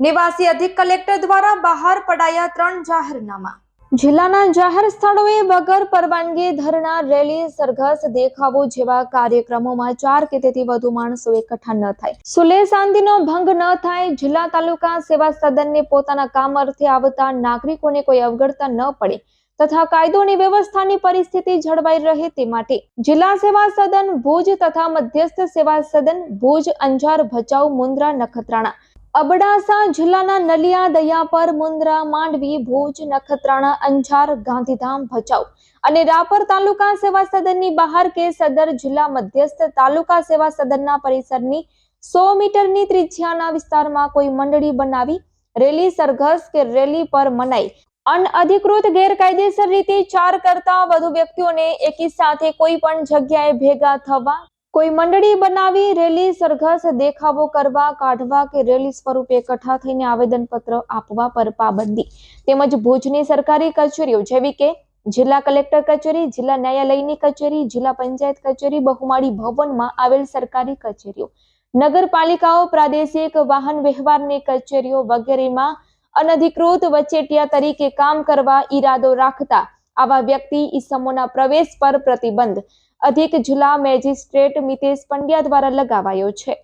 નિવાસી અધિક કલેક્ટર દ્વારા બહાર પડાયા ત્રણ જાહેરનામા. જિલ્લાના જાહેર સ્થળોએ વગર પરવાનગી ધરણા, રેલી, સરઘસ દેખાવો જેવા કાર્યક્રમોમાં ચાર કે તેથી વધુ માણસો એકઠા ન થાય. સુલે શાંતિનો ભંગ ન થાય, જિલ્લા તાલુકા સેવા સદનને પોતાના કામ અર્થે આવતા નાગરિકોને કોઈ અવગણતા ન પડે તથા કાયદોની વ્યવસ્થાની પરિસ્થિતિ જળવાઈ રહે તે માટે જિલ્લા સેવા સદન ભુજ તથા મધ્યસ્થ સેવા સદન ભુજ અંજાર ભચાઉ મુન્દ્રા નખત્રાણા અબડાસા જિલ્લાના નલિયા દયાપર મુન્દ્રા માંડવી ભુજ નખત્રાણા અંજાર ગાંધીધામ ભચાઉ અને રાપર તાલુકા સેવા સદનની બહાર કે સદર જિલ્લા મધ્યસ્થ તાલુકા સેવા સદનના પરિસરની સો મીટરની ત્રિજ્યાના વિસ્તારમાં કોઈ મંડળી બનાવી રેલી સરઘસ કે રેલી પર મનાઈ. અનઅધિકૃત ગેરકાયદેસર રીતે ચાર કરતા વધુ વ્યક્તિઓને એકી સાથે કોઈ પણ જગ્યાએ ભેગા થવા કોઈ મંડળી બનાવી રેલી સરઘસ દેખાવો કરવા, કાઢવા કે રેલી સ્વરૂપે એકઠા થઈને આવેદનપત્ર આપવા પર પાબંદી. તેમજ ભુજની સરકારી કચેરીઓ જેવી કે જિલ્લા કલેક્ટર કચેરી, જિલ્લા ન્યાયાલયની કચેરી, જિલ્લા પંચાયત કચેરી, બહુમાળી ભવનમાં આવેલ સરકારી કચેરીઓ. નગરપાલિકાઓ પ્રાદેશિક વાહન વ્યવહારની કચેરીઓ વગેરેમાં અનધિકૃત વચેટિયા તરીકે કામ કરવા ઈરાદો રાખતા આવા વ્યક્તિ ઈસમોના પ્રવેશ પર પ્રતિબંધ. અધિક જિલ્લા મેજિસ્ટ્રેટ મિતેશ પંડ્યા દ્વારા લગાવાયો છે.